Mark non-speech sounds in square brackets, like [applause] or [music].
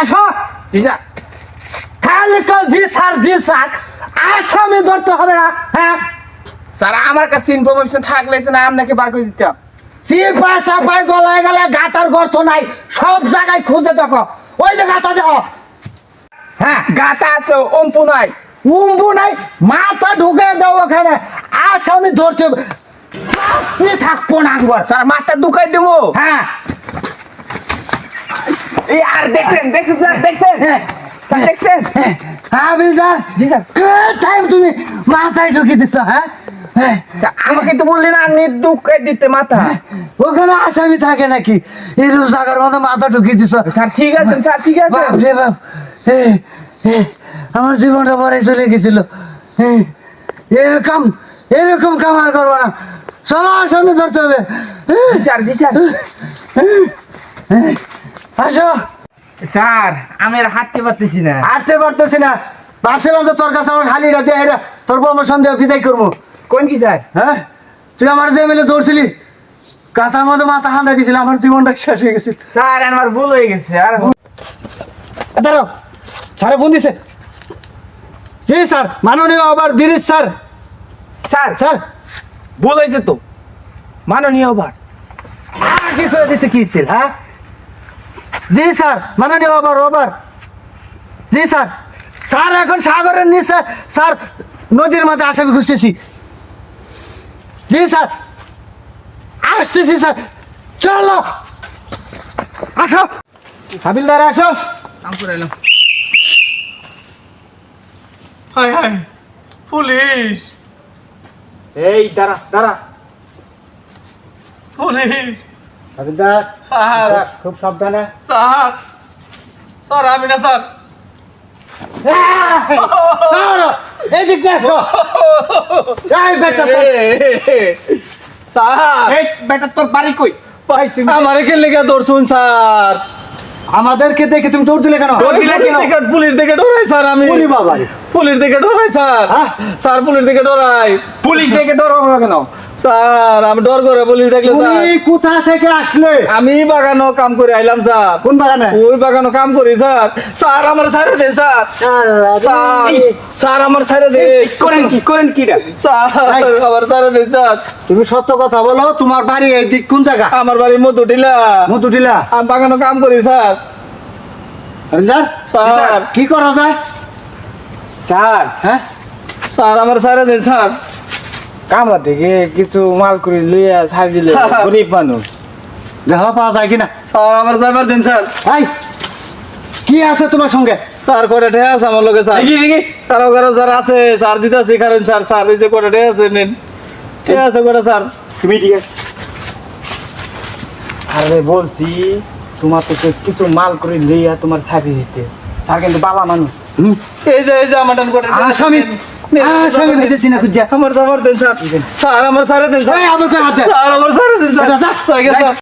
আসো। জি স্যার খালি কল জি স্যার জি স্যার আসামি ধরতে হবে না হ্যাঁ? স্যার আমার কাছে ইনফরমেশন থাকলে না আপনাকে বার করে দিতাম। চিপা চাপাই গলায় গেলে গাটার গর্ত নাই সব জায়গায় খুঁজে দেখো। ওই যে গাটা দেখো। হ্যাঁ। গাতা আছে অম্পু নাই। উম্বু নাই মাথা ঢুকে দাও ওখানে। আসামি ধরতে থাকব না স্যার মাথা দুকাই দেবো। হ্যাঁ। আর দেখছেন দেখছেন স্যার দেখছেন? স্যার দেখছেন? আমি স্যার। জি স্যার। কোথায় তুমি মাথায় ঢুকে হ্যাঁ? হ্যাঁ আমাকে তো দুকাই দিতে মাথা। ওখানে আসামি থাকে নাকি? এরকম জায়গার মধ্যে মাথা ঢুকিয়ে দিছ। স্যার ঠিক আছে স্যার ঠিক আছে বাপ আমার জীবনটা পরে চলে গেছিল। এরকম এরকম কাম আর করব না। চলো আসামি ধরতে হবে। স্যার জি স্যার। আসো। স্যার আমি আর হাঁটতে পারতেছি না। হাঁটতে পারতেছি না। ভাবছিলাম তো তোর কাছে আমার খালিটা দিয়ে তোর বউ সন্দেহ বিদায় করব। কোন কি স্যার? হ্যাঁ? তুই আমার যে মিলে দৌড়ছিলি কাঁথার মধ্যে মাথা হান্দা দিয়েছিল আমার জীবনটা শেষ হয়ে গেছিল। স্যার আমার ভুল হয়ে গেছে আর দাঁড়াও। স্যারে ফোন দিছে। জি স্যার মাননীয় আবার বিরিজ স্যার। Sir sir. ভুল হয়েছে তো। মাননীয় আবার। আর কি করে দিতে কি হ্যাঁ? জি স্যার। মাননীয় আবার ওভার জি স্যার। স্যার এখন সাগরের নিচে স্যার নদীর মাঝে আসামি খুঁজতেছি। জি স্যার। আসতেছি স্যার। চলো। আসো। হাবিলদার আসো। কাম করে এলাম পুলিশ। এই দাঁড়া দাঁড়া। পুলিশ। হাবিলদার স্যার খুব সাবধানে স্যার স্যার আমি না স্যার এদিক দিয়ে আসো এই বেটা তোর- স্যার এই বেটা তোর বাড়ি কই ভাই, তুমি- আমার কে লেগে দৌড়ছুন স্যার আমাদেরকে দেখে তুমি দৌড় দিলে কেন দৌড় দিলে কেন? পুলিশ দেখে পুলিশ দেখে ডরাই স্যার আমি ওরে বাবারে। পুলিশ দেখে ডরাই স্যার হ্যাঁ? স্যার পুলিশ দেখে ডরাই পুলিশ ডেকে ধরো কেন স্যার আমি ডর করে পুলিশ দেখলে তুমি কোথা থেকে আসলে? আমি বাগানো কাম করে আইলাম স্যার। কোন বাগানে? ওই বাগানো কাম করি স্যার। স্যার আমার ছাড়ে দেন স্যার। স্যার স্যার আমার ছাড়ে দেন। করেন কি করেন কি স্যার আমার ছাড়ে দেন স্যার। তুমি সত্য কথা বলো তোমার বাড়ি এই দিক কোন জায়গা? আমার বাড়ি মধুটিলা। মধুটিলা? আমি বাগানো কাম করি স্যার। স্যার কি করা যায় স্যার। হ্যাঁ? স্যার আমার ছাড়ে দেন স্যার। কামলা থেকে কিছু মাল করে লইয়া ছাড় দিলে [laughs] গরিব মানুষ। দেখা পাওয়া যায় কিনা? স্যার আমার যাবার দেন স্যার। এই কি আছে তোমার সঙ্গে? স্যার কটা ঠে আছে আমার লোকে স্যার? দেখি দেখি। কারও কারও স্যার আছে স্যার দিতেছি কারণ স্যার স্যার এই যে কটা ঠে আছে নিন। ঠিক আছে কটা স্যার? তুমি ঠিক আছে আরে বলছি তোমার তো কিছু মাল করে লইয়া তোমার ছাড়ি দিতে। স্যার কিন্তু বাবা মানুষ। এই যে এই যে আমার আসামি। আসামি ভেজেছি না কুজ্জা আমার যাবার দেন স্যার। স্যার আমার সারে দেন স্যার। এই আমাকে হাত। স্যার আমার সারে দেন। স্যার।